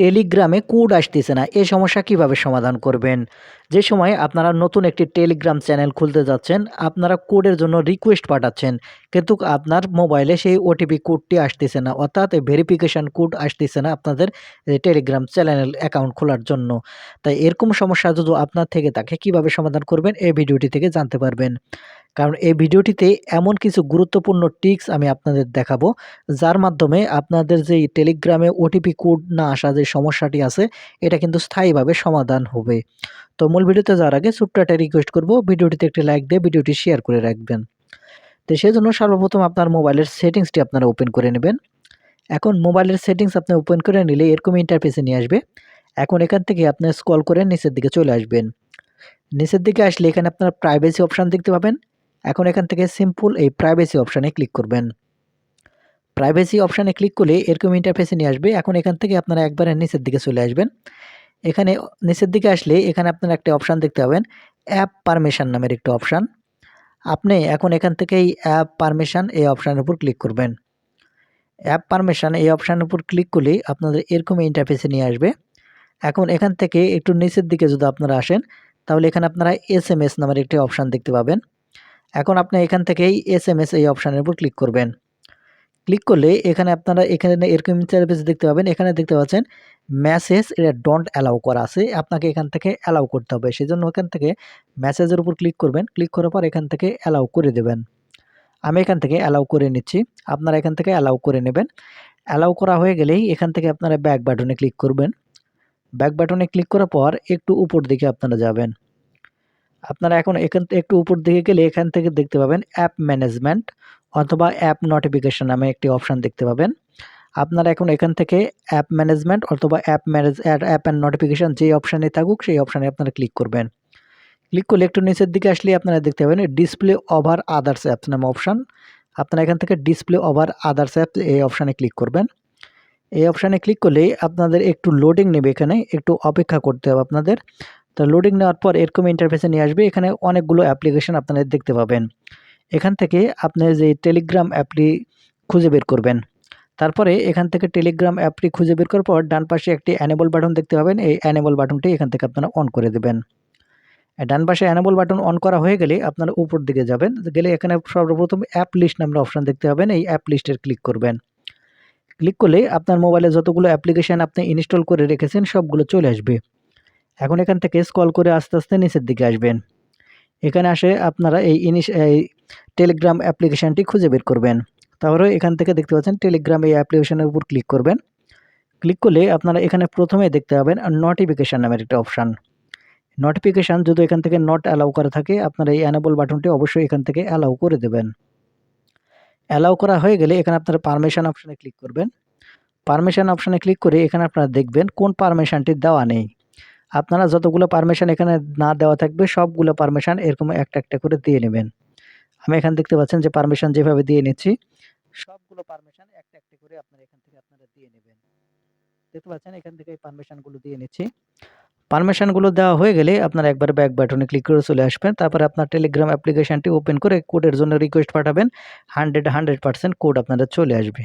টেলিগ্রামে কোড আসতেছে না। এই সমস্যা কীভাবে সমাধান করবেন? যে সময় আপনারা নতুন একটি টেলিগ্রাম চ্যানেল খুলতে যাচ্ছেন, আপনারা কোডের জন্য রিকোয়েস্ট পাঠাচ্ছেন, কিন্তু আপনার মোবাইলে সেই ওটিপি কোডটি আসতেছে না, অর্থাৎ ভেরিফিকেশান কোড আসতেছে না আপনাদের টেলিগ্রাম চ্যানেল অ্যাকাউন্ট খোলার জন্য। তাই এরকম সমস্যা যদি আপনার থেকে থাকে, কীভাবে সমাধান করবেন, এই ভিডিওটি থেকে জানতে পারবেন। কারণ এই ভিডিওটিতে এমন কিছু গুরুত্বপূর্ণ টিক্স আমি আপনাদের দেখাবো, যার মাধ্যমে আপনাদের যে টেলিগ্রামে ওটিপি কোড না আসা যে সমস্যাটি আছে, এটা কিন্তু স্থায়ীভাবে সমাধান হবে। তো মূল ভিডিওতে যাওয়ার আগে ছোট্ট রিকোয়েস্ট করব, ভিডিওটিতে একটি লাইক দিয়ে ভিডিওটি শেয়ার করে রাখবেন। তো সেই জন্য সর্বপ্রথম আপনার মোবাইলের সেটিংসটি আপনারা ওপেন করে নেবেন। এখন মোবাইলের সেটিংস আপনি ওপেন করে নিলে এরকম ইন্টারফেসে নিয়ে আসবে। এখন এখান থেকে আপনি স্কল করে নিচের দিকে চলে আসবেন। নিচের দিকে আসলে এখানে আপনার প্রাইভেসি অপশান দেখতে পাবেন। এখন এখান থেকে সিম্পল এই প্রাইভেসি অপশানে ক্লিক করবেন। প্রাইভেসি অপশানে ক্লিক করলে এরকম ইন্টারফেসে নিয়ে আসবে। এখন এখান থেকে আপনারা একবারে নিচের দিকে চলে আসবেন। এখানে নিচের দিকে আসলে এখানে আপনারা একটা অপশান দেখতে পাবেন অ্যাপ পারমিশন নামের একটা অপশান আপনি এখন এখান থেকে এই অ্যাপ পারমিশন এই অপশানের উপর ক্লিক করবেন। অ্যাপ পারমিশন এই অপশানের উপর ক্লিক করলেই আপনাদের এরকম ইন্টারফেসে নিয়ে আসবে। এখন এখান থেকে একটু নিচের দিকে যদি আপনারা আসেন, তাহলে এখানে আপনারা এস এম এস নামের একটি অপশান দেখতে পাবেন। এখন আপনি এখান থেকেই এস এম এস এই অপশানের উপর ক্লিক করবেন। ক্লিক করলে এখানে আপনারা এখানে এরকম ইন্টারফেস দেখতে পাবেন। এখানে দেখতে পাচ্ছেন মেসেজ এটা ডোন্ট অ্যালাউ করা আছে। আপনাকে এখান থেকে অ্যালাউ করতে হবে। সেই জন্য এখান থেকে মেসেজের উপর ক্লিক করবেন। ক্লিক করার পর এখান থেকে অ্যালাউ করে দেবেন। আমি এখান থেকে অ্যালাউ করে নিচ্ছি। আপনারা এখান থেকে অ্যালাউ করে নেবেন। অ্যালাউ করা হয়ে গেলেই এখান থেকে আপনারা ব্যাক বাটনে ক্লিক করবেন। ব্যাক বাটনে ক্লিক করার পর একটু উপর দিকে আপনারা যাবেন। আপনারা এখন এখান একটু উপর দিকে গেলে এখান থেকে দেখতে পাবেন অ্যাপ ম্যানেজমেন্ট অথবা অ্যাপ নোটিফিকেশন নামে একটি অপশান দেখতে পাবেন। আপনারা এখন এখান থেকে অ্যাপ ম্যানেজমেন্ট অথবা app manage app and notification যেই অপশানে থাকুক সেই অপশানে আপনারা ক্লিক করবেন। ক্লিক করলে একটু নিচের দিকে আসলে আপনারা দেখতে পাবেন ডিসপ্লে ওভার আদার্স অ্যাপস নামে অপশান। আপনারা এখান থেকে ডিসপ্লে ওভার আদার্স অ্যাপস এই অপশানে ক্লিক করবেন। এই অপশানে ক্লিক করলেই আপনাদের একটু লোডিং নেবে এখানে, একটু অপেক্ষা করতে হবে আপনাদের। তো লোডিং নেওয়ার পর এরকম ইন্টারফেসে নিয়ে আসবে। এখানে অনেকগুলো অ্যাপ্লিকেশন আপনারা দেখতে পাবেন। এখান থেকে আপনি যে টেলিগ্রাম অ্যাপটি খুঁজে বের করবেন। তারপরে এখান থেকে টেলিগ্রাম অ্যাপটি খুঁজে বের করার পর ডান পাশে একটি অ্যানেবল বাটন দেখতে পাবেন। এই অ্যানেবল বাটনটি এখান থেকে আপনারা অন করে দেবেন। ডান পাশে অ্যানেবল বাটন অন করা হয়ে গেলে আপনারা উপর দিকে যাবেন। গেলে এখানে সর্বপ্রথম অ্যাপ লিস্ট নামের অপশান দেখতে পাবেন। এই অ্যাপ লিস্টের ক্লিক করবেন। ক্লিক করলে আপনার মোবাইলে যতগুলো অ্যাপ্লিকেশান আপনি ইনস্টল করে রেখেছেন, সবগুলো চলে আসবে। এখন এখান থেকে স্কল করে আস্তে আস্তে নিচের দিকে আসবেন। এখানে আসে আপনারা এই ইনিশ, এই টেলিগ্রাম অ্যাপ্লিকেশানটি খুঁজে বের করবেন। তারপরে এখান থেকে দেখতে পাচ্ছেন টেলিগ্রাম এই অ্যাপ্লিকেশনের উপর ক্লিক করবেন। ক্লিক করলে আপনারা এখানে প্রথমে দেখতে পাবেন নোটিফিকেশান নামের একটা অপশান নোটিফিকেশান যদি এখান থেকে নট অ্যালাউ করা থাকে, আপনারা এই অ্যানেবল বাটনটি অবশ্যই এখান থেকে অ্যালাউ করে দেবেন। অ্যালাউ করা হয়ে গেলে এখানে আপনারা পারমিশন অপশানে ক্লিক করবেন। পারমিশন অপশানে ক্লিক করে এখানে আপনারা দেখবেন কোন পারমিশনটি দেওয়া নেই। আপনারা যতগুলো পারমিশন এখানে না দেওয়া থাকবে, সবগুলো পারমিশন এরকম একটা একটা করে দিয়ে নেবেন। আমি এখান দেখতে পাচ্ছেন যে পারমিশন যেভাবে দিয়ে নিচ্ছি, সবগুলো পারমিশন একটা একটা করে আপনারা এখান থেকে আপনারা দিয়ে নেবেন। দেখতে পাচ্ছেন এখান থেকে এই পারমিশনগুলো দিয়ে নিচ্ছি। পারমিশনগুলো দেওয়া হয়ে গেলে আপনারা একবার ব্যাক বাটনে ক্লিক করে চলে আসবেন। তারপরে আপনার টেলিগ্রাম অ্যাপ্লিকেশনটি ওপেন করে কোডের জন্য রিকোয়েস্ট পাঠাবেন। হান্ড্রেড হান্ড্রেড পার্সেন্ট কোড আপনাদের চলে আসবে।